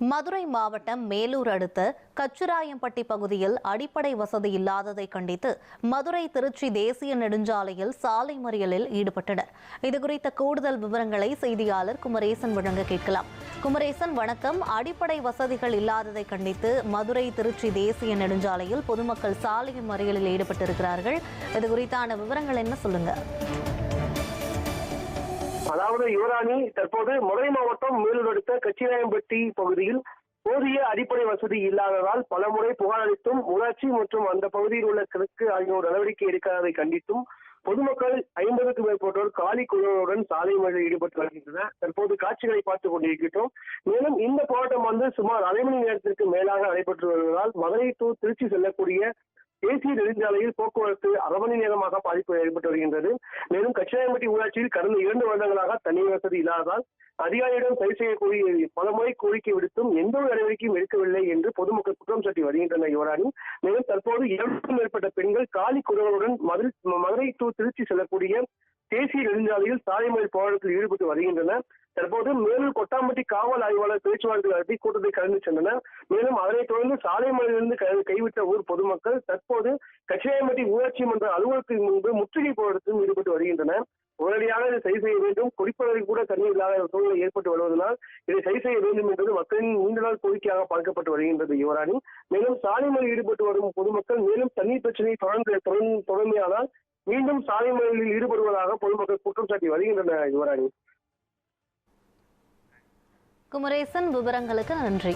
மதுரை மாவட்டம் மேலூர் அடுத்த கச்சுராயம்பட்டி பகுதியில் அடிப்படை வசதி இல்லாததை கண்டித்து மதுரை திருச்சி தேசிய நெடுஞ்சாலையில் சாலை மறியலில் ஈடுபட்டனர். இதுகுறித்த கூடுதல் விவரங்களை செய்தியாளர் குமரேசன் வழங்க கேட்கலாம். குமரேசன் வணக்கம். அடிப்படை வசதிகள் இல்லாததை கண்டித்து மதுரை திருச்சி தேசிய நெடுஞ்சாலையில் பொதுமக்கள் சாலை மறியலில் ஈடுபட்டிருக்கிறார்கள். இது குறித்தான விவரங்கள் என்ன சொல்லுங்கள் அதாவது யுவராணி தற்போது மதுரை மாவட்டம் மேலூர் கச்சிராயம்பட்டி பகுதியில் போதிய அடிப்படை வசதி இல்லாததால் பலமுறை புகார் அளித்தும் ஊராட்சி மற்றும் அந்த பகுதியில் உள்ள கிழக்கு ஆகியோர் நடவடிக்கை எடுக்காததை கண்டித்தும் பொதுமக்கள் ஐம்பதுக்கும் மேற்பட்டோர் காலி குழுவுடன் சாலை மழை ஈடுபட்டு வருகின்றனர். தற்போது காட்சிகளை பார்த்துக் கொண்டிருக்கிறோம் மேலும் இந்த போராட்டம் வந்து சுமார் அரை மணி நேரத்திற்கு மேலாக நடைபெற்று வருவதால் மதுரை டு திருச்சி செல்லக்கூடிய தேசிய நெடுஞ்சாலையில் போக்குவரத்து அரை மணி நேரமாக பாதிப்பு ஏற்பட்டு வருகின்றது. மேலும் கச்சிராயம்பட்டி ஊராட்சியில் கடந்த இரண்டு வருடங்களாக தண்ணீர் வசதி இல்லாததால் அதிகாரியிடம் சரி செய்யக்கூடிய பலமுறை கோரிக்கை விடுத்தும் எந்த ஒரு நடவடிக்கையும் எடுக்கவில்லை என்று பொதுமக்கள் குற்றம் சாட்டி வருகின்றனர் யுவராணி. மேலும் தற்போது இரண்டுக்கும் மேற்பட்ட பெண்கள் காலி குரலுடன் மதுரை மதுரை டு திருச்சி செல்லக்கூடிய தேசிய நெடுஞ்சாலையில் சாலை மறியல் போராட்டத்தில் ஈடுபட்டு வருகின்றனர். தற்போது மேலும் கொட்டாம்பட்டி காவல் ஆய்வாளர் பேச்சுவார்த்தை நடத்தி கூட்டத்தை கலந்து சென்றனர். மேலும் அதனைத் தொடர்ந்து சாலை கைவிட்ட ஊர் பொதுமக்கள் தற்போது கச்சிராயம்பட்டி ஊராட்சி மன்ற அலுவலகத்தின் முன்பு முற்றுகை போராட்டத்தில் ஈடுபட்டு வருகின்றனர். உடனடியாக இதை சரி செய்ய வேண்டும். குடிப்பதற்கு கூட தண்ணீர் இல்லாத சூழ்நிலை ஏற்பட்டு வருவதனால் இதை சரி செய்ய வேண்டும் என்பது மக்களின் நீண்ட நாள் கோரிக்கையாக பார்க்கப்பட்டு வருகின்றது யுவராணி. மேலும் சாலை ஈடுபட்டு வரும் பொதுமக்கள் மேலும் தண்ணீர் பிரச்சனை தொடர்ந்து தொடர்ந்து- தொடர்மையானால் மீண்டும் சாலை ஈடுபடுவதாக பொதுமக்கள் குற்றம் சாட்டி வருகின்றனர் யுவராணி. குமரேசன் விவரங்களுக்கு நன்றி.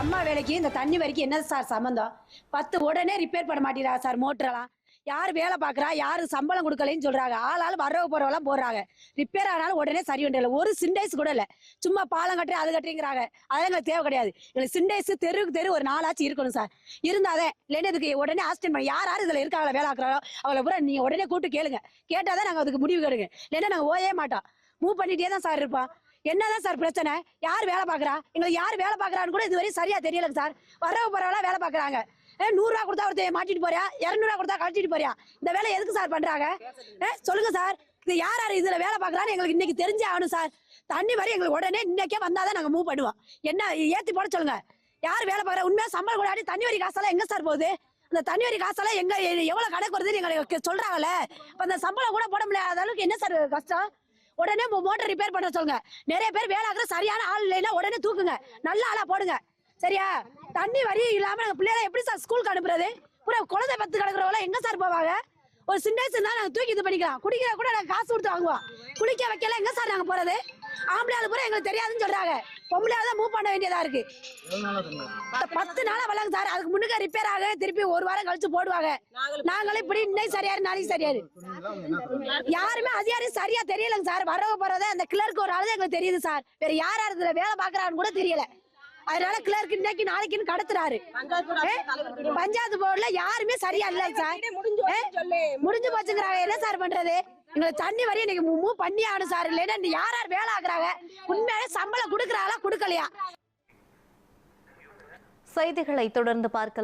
அம்மா வேலைக்கு இந்த தண்ணி வரைக்கும் என்ன சார் சம்மந்தம் பத்து உடனே ரிப்பேர் பண்ண மாட்டேறா சார் மோட்டரெல்லாம் யார் வேலை பார்க்குறா? யார் சம்பளம் கொடுக்கலன்னு சொல்கிறாங்க ஆளால் ஆள் வரவ போடுறாங்க. ரிப்பேர் ஆனாலும் உடனே சரி பண்ணல ஒரு சிண்டேஸ் கூட இல்லை. சும்மா பாலம் கட்டுறேன் அது கட்டுறீங்கிறாங்க. அதெல்லாம் எங்களுக்கு தேவை கிடையாது. எங்களுக்கு சிண்டேஸ் தெருவுக்கு தெரு ஒரு நாளாச்சு இருக்கணும் சார். இருந்தாதே இல்லைன்னு இதுக்கு உடனே ஆஸ்டன் பண்ணி யார் யார் இதில் இருக்காங்களா வேலை ஆக்குறாங்களோ அவளை பூரா நீங்கள் உடனே கூப்பிட்டு கேளுங்க. கேட்டால் தான் நாங்கள் அதுக்கு முடிவு கேளுங்க இல்லைன்னா நாங்கள் ஓயே மாட்டோம். மூவ் பண்ணிகிட்டே தான் சார் இருப்பான் என்னதான் சார் பிரச்சனை? யார் வேலை பார்க்குறா? எங்களுக்கு யார் வேலை பார்க்குறான்னு கூட இதுவரையும் சரியாக தெரியலங்க சார். வரவு போகிறவெல்லாம் வேலை பார்க்குறாங்க. ஏ நூறுரூவா கொடுத்தா ஒருத்தர் மாட்டிட்டு போறியா? இரநூறுவா கொடுத்தா கழிச்சிட்டு போறியா? இந்த வேலை எதுக்கு சார் பண்றாங்க? ஏ சொல்லுங்க சார். இது யார் யார் இதுல வேலை பார்க்குறான்னு எங்களுக்கு இன்னைக்கு தெரிஞ்சே ஆகணும் சார். தண்ணி வரை எங்களுக்கு உடனே இன்னைக்கே வந்தாதான் நாங்க மூவ் பண்ணுவோம். என்ன ஏத்தி போட சொல்லுங்க. யார் வேலை பார்க்குற? உண்மையா சம்பளம் கொண்டாடி தண்ணி வரி காசெல்லாம் எங்க சார் போகுது? அந்த தண்ணி வரி காசெல்லாம் எங்க எவ்வளவு கணக்கு வருதுன்னு எங்களுக்கு சொல்றாங்கல்ல. இப்போ அந்த சம்பளம் கூட போட முடியாத அளவுக்கு என்ன சார் கஷ்டம்? உடனே மோட்டர் ரிப்பேர் பண்ண சொல்லுங்க. நிறைய பேர் வேலை ஆகுற சரியான ஆள் இல்லைன்னா உடனே தூக்குங்க. நல்ல ஆளா போடுங்க. சரியா? தண்ணி வரி இல்லாம நாங்க பிள்ளைகளை எப்படி சார் ஸ்கூலுக்கு அனுப்புறது? பூரா குழந்தை பத்து கிடக்குறவங்க எங்க சார் போவாங்க? ஒரு சிண்டேஸ் தான் நாங்க தூக்கி இது பண்ணிக்கலாம். குடிக்கிற கூட நாங்க காசு கொடுத்து வாங்குவோம். குளிக்க வைக்கல எங்க சார் நாங்க போறது? ஆம்பளை ஆளு பூரா எங்களுக்கு தெரியாதுன்னு சொல்றாங்க. பொம்பளை தான் மூவ் பண்ண வேண்டியதா இருக்கு. பத்து நாளா வரலாங்க சார் அதுக்கு முன்னுக்கு ரிப்பேர் ஆக திருப்பி ஒரு வாரம் கழிச்சு போடுவாங்க. நாங்களே இப்படி இன்னைக்கு சரியாரு நாளைக்கு சரியாரு. யாருமே அதிகாரி சரியா தெரியலங்க சார் வரவ போறத அந்த கிளர்க்கு ஒரு ஆளு எங்களுக்கு தெரியுது சார் வேற யார் யார் வேலை பாக்குறான்னு கூட தெரியல. அதனால கிளர்க் இன்னைக்கு நாளைக்குன்னு கடத்துறாரு. பஞ்சாயத்து போர்டுல யாருமே சரியா இல்ல சார். முடிஞ்சு போச்சுங்கிறாங்க. என்ன சார் பண்றது? எங்களுக்கு தண்ணி வரையும் இன்னைக்கு மூவ் பண்ணி ஆகணும் சார். இல்லைன்னா யார் யார் வேலை ஆகுறாங்க உண்மையாவே சம்பளம் கொடுக்குறாங்களா கொடுக்கலையா? செய்திகளை தொடர்ந்து பார்க்கலாம்.